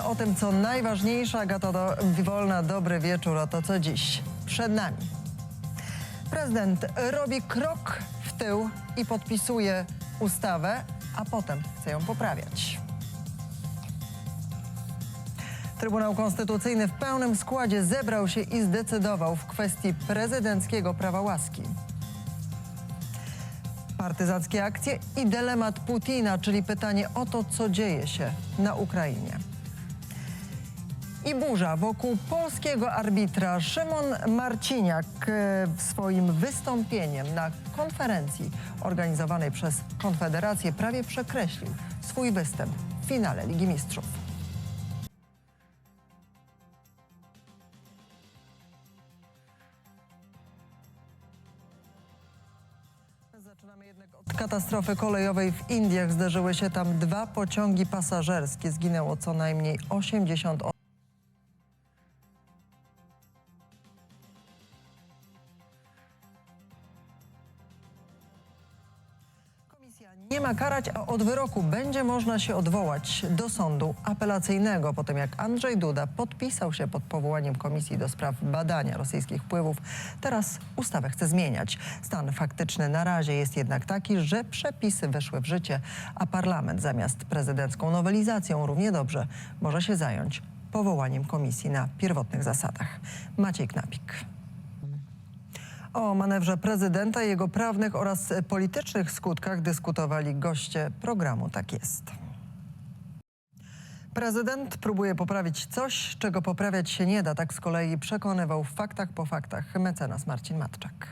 O tym, co najważniejsze, Agata do, Wolna, dobry wieczór, to co dziś przed nami. Prezydent robi krok w tył i podpisuje ustawę, a potem chce ją poprawiać. Trybunał Konstytucyjny w pełnym składzie zebrał się i zdecydował w kwestii prezydenckiego prawa łaski. Partyzanckie akcje i dylemat Putina, czyli pytanie o to, co dzieje się na Ukrainie. I burza wokół polskiego arbitra Szymon Marciniak e, swoim wystąpieniem na konferencji organizowanej przez Konfederację prawie przekreślił swój występ w finale Ligi Mistrzów. Od katastrofy kolejowej w Indiach. Zdarzyły się tam dwa pociągi pasażerskie. Zginęło co najmniej 80 osób. Ma karać, a od wyroku będzie można się odwołać do sądu apelacyjnego po tym, jak Andrzej Duda podpisał się pod powołaniem Komisji do spraw badania rosyjskich wpływów. Teraz ustawę chce zmieniać. Stan faktyczny na razie jest jednak taki, że przepisy weszły w życie, a parlament zamiast prezydencką nowelizacją równie dobrze może się zająć powołaniem komisji na pierwotnych zasadach. Maciej Knapik. O manewrze prezydenta, jego prawnych oraz politycznych skutkach dyskutowali goście programu Tak jest. Prezydent próbuje poprawić coś, czego poprawiać się nie da. Tak z kolei przekonywał w faktach po faktach mecenas Marcin Matczak.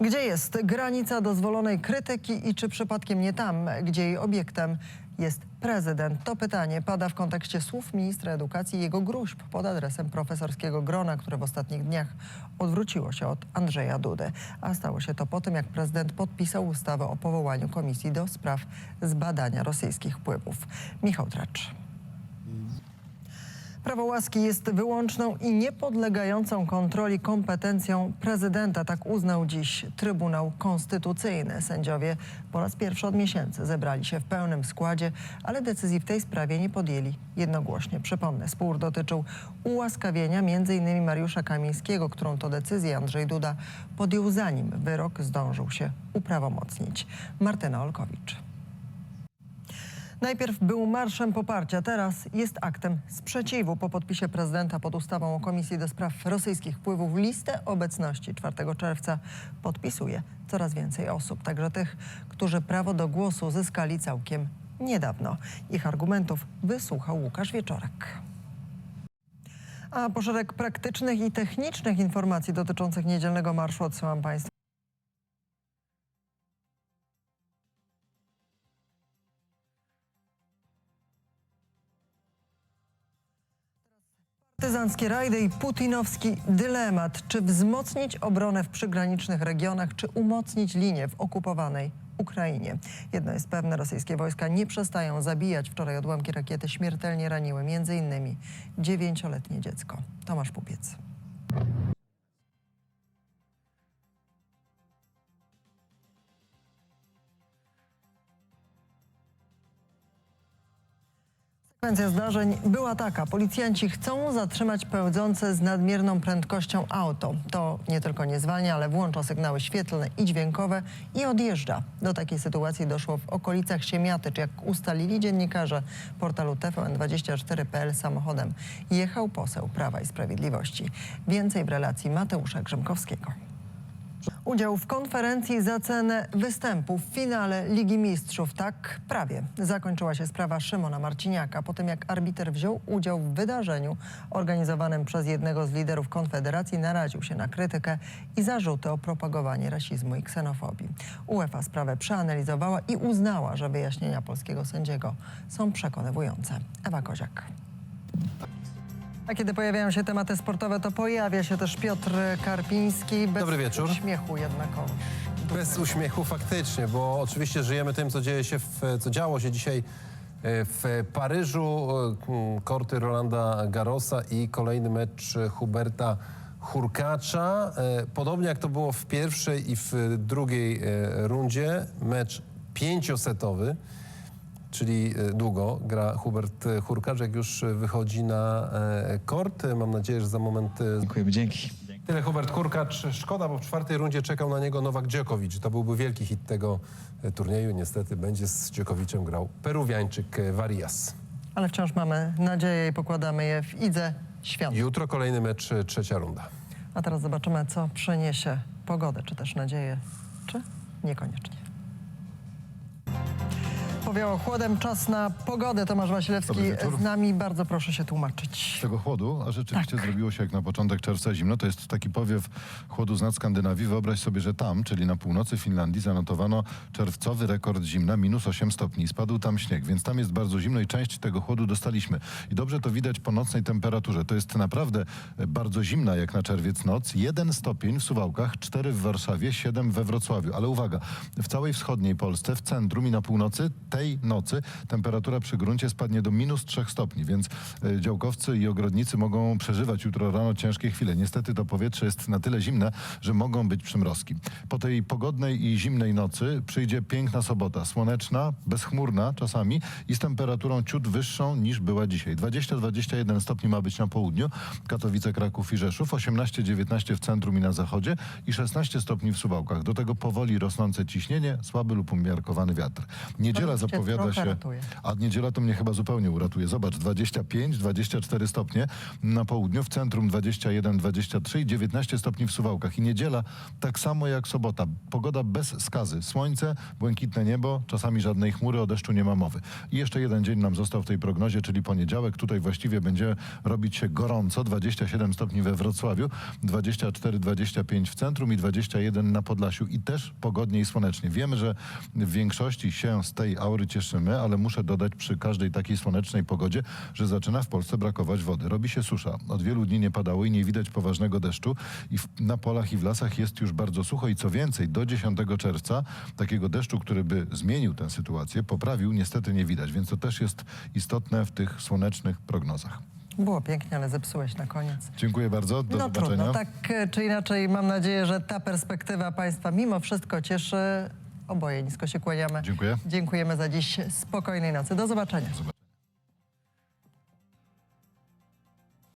Gdzie jest granica dozwolonej krytyki i czy przypadkiem nie tam, gdzie jej obiektem jest prezydent? To pytanie pada w kontekście słów ministra edukacji i jego gruźb pod adresem profesorskiego grona, które w ostatnich dniach odwróciło się od Andrzeja Dudy. A stało się to po tym, jak prezydent podpisał ustawę o powołaniu komisji do spraw zbadania rosyjskich wpływów. Michał Tracz. Prawo łaski jest wyłączną i niepodlegającą kontroli kompetencją prezydenta. Tak uznał dziś Trybunał Konstytucyjny. Sędziowie po raz pierwszy od miesięcy zebrali się w pełnym składzie, ale decyzji w tej sprawie nie podjęli jednogłośnie. Przypomnę, spór dotyczył ułaskawienia m.in. Mariusza Kamińskiego, którą to decyzję Andrzej Duda podjął zanim wyrok zdążył się uprawomocnić. Martyna Olkowicz. Najpierw był marszem poparcia, teraz jest aktem sprzeciwu. Po podpisie prezydenta pod ustawą o Komisji do Spraw Rosyjskich Wpływów listę obecności 4 czerwca podpisuje coraz więcej osób, także tych, którzy prawo do głosu zyskali całkiem niedawno. Ich argumentów wysłuchał Łukasz Wieczorek. A po szereg praktycznych i technicznych informacji dotyczących niedzielnego marszu odsyłam Państwa. Partyzanckie rajdy i putinowski dylemat. Czy wzmocnić obronę w przygranicznych regionach, czy umocnić linię w okupowanej Ukrainie? Jedno jest pewne, rosyjskie wojska nie przestają zabijać. Wczoraj odłamki rakiety śmiertelnie raniły innymi dziewięcioletnie dziecko. Tomasz Pupiec. Sekwencja zdarzeń była taka. Policjanci chcą zatrzymać pełdzące z nadmierną prędkością auto. To nie tylko nie zwalnia, ale włącza sygnały świetlne i dźwiękowe i odjeżdża. Do takiej sytuacji doszło w okolicach Siemiatycz. Jak ustalili dziennikarze portalu TVN24.pl samochodem jechał poseł Prawa i Sprawiedliwości. Więcej w relacji Mateusza Grzymkowskiego. Udział w konferencji za cenę występu w finale Ligi Mistrzów. Tak prawie zakończyła się sprawa Szymona Marciniaka po tym, jak arbiter wziął udział w wydarzeniu organizowanym przez jednego z liderów Konfederacji, naraził się na krytykę i zarzuty o propagowanie rasizmu i ksenofobii. UEFA sprawę przeanalizowała i uznała, że wyjaśnienia polskiego sędziego są przekonywujące. Ewa Koziak. A kiedy pojawiają się tematy sportowe, to pojawia się też Piotr Karpiński. Bez Dobry wieczór. śmiechu jednakowoż. Bez uśmiechu faktycznie, bo oczywiście żyjemy tym, co dzieje się, w, co działo się dzisiaj e, w Paryżu. e, Korty Rolanda Garrosa i kolejny mecz Huberta Hurkacza. E, Podobnie jak to było w pierwszej i w drugiej rundzie, mecz pięciosetowy. Czyli e, długo gra Hubert e, Hurkacz, jak już e, wychodzi na kort. Mam nadzieję, że za moment Dziękujemy, dzięki. Tyle Hubert Hurkacz. Szkoda, bo w czwartej rundzie czekał na niego Nowak Djokovic. To byłby wielki hit tego turnieju. Niestety będzie z Djokovicem grał Peruwiańczyk Varias. Ale wciąż mamy nadzieję i pokładamy je w idze świąt. Jutro kolejny mecz, trzecia runda. A teraz zobaczymy, co przyniesie pogodę, czy też nadzieję, czy niekoniecznie. Powiało chłodem, czas na pogodę. Tomasz Wasilewski Dobry wieczór. z nami. Bardzo proszę się tłumaczyć. Tego chłodu, a rzeczywiście Tak. zrobiło się jak na początek czerwca zimno. To jest taki powiew chłodu z nad Skandynawii. Wyobraź sobie, że tam, czyli na północy Finlandii, zanotowano czerwcowy rekord zimna, minus 8 stopni. Spadł tam śnieg, więc tam jest bardzo zimno i część tego chłodu dostaliśmy. I dobrze to widać po nocnej temperaturze. To jest naprawdę e, bardzo zimna jak na czerwiec noc. Jeden stopień w Suwałkach, 4 w Warszawie, 7 we Wrocławiu. Ale uwaga, w całej wschodniej Polsce, w centrum i na północy tej nocy temperatura przy gruncie spadnie do minus 3 stopni, więc e, działkowcy i ogrodnicy mogą przeżywać jutro rano ciężkie chwile. Niestety to powietrze jest na tyle zimne, że mogą być przymrozki. Po tej pogodnej i zimnej nocy przyjdzie piękna sobota, słoneczna, bezchmurna czasami i z temperaturą ciut wyższą niż była dzisiaj. 20-21 stopni ma być na południu, Katowice, Kraków i Rzeszów, 18-19 w centrum i na zachodzie i 16 stopni w Suwałkach. Do tego powoli rosnące ciśnienie, słaby lub umiarkowany wiatr. Niedziela cię zapowiada się... ratuje. A niedziela to mnie chyba zupełnie uratuje. Zobacz, 25, 24 stopnie na południu, w centrum 21, 23 i 19 stopni w Suwałkach. I niedziela tak samo jak sobota. Pogoda bez skazy. Słońce, błękitne niebo, czasami żadnej chmury, o deszczu nie ma mowy. I jeszcze jeden dzień nam został w tej prognozie, czyli poniedziałek. Tutaj właściwie będzie robić się gorąco. 27 stopni we Wrocławiu, 24, 25 w centrum i 21 na Podlasiu. I też pogodnie i słonecznie. Wiemy, że w większości się z tej aury cieszymy, ale muszę dodać przy każdej takiej słonecznej pogodzie, że zaczyna w Polsce brakować wody. Robi się susza. Od wielu dni nie padało i nie widać poważnego deszczu i w, na polach i w lasach jest już bardzo sucho i co więcej, do 10 czerwca takiego deszczu, który by zmienił tę sytuację, poprawił, niestety nie widać, więc to też jest istotne w tych słonecznych prognozach. Było pięknie, ale zepsułeś na koniec. Dziękuję bardzo, do no zobaczenia. trudno, tak e, czy inaczej mam nadzieję, że ta perspektywa Państwa mimo wszystko cieszy. Oboje nisko się kłaniamy. Dziękuję. Dziękujemy za dziś. Spokojnej nocy. Do zobaczenia.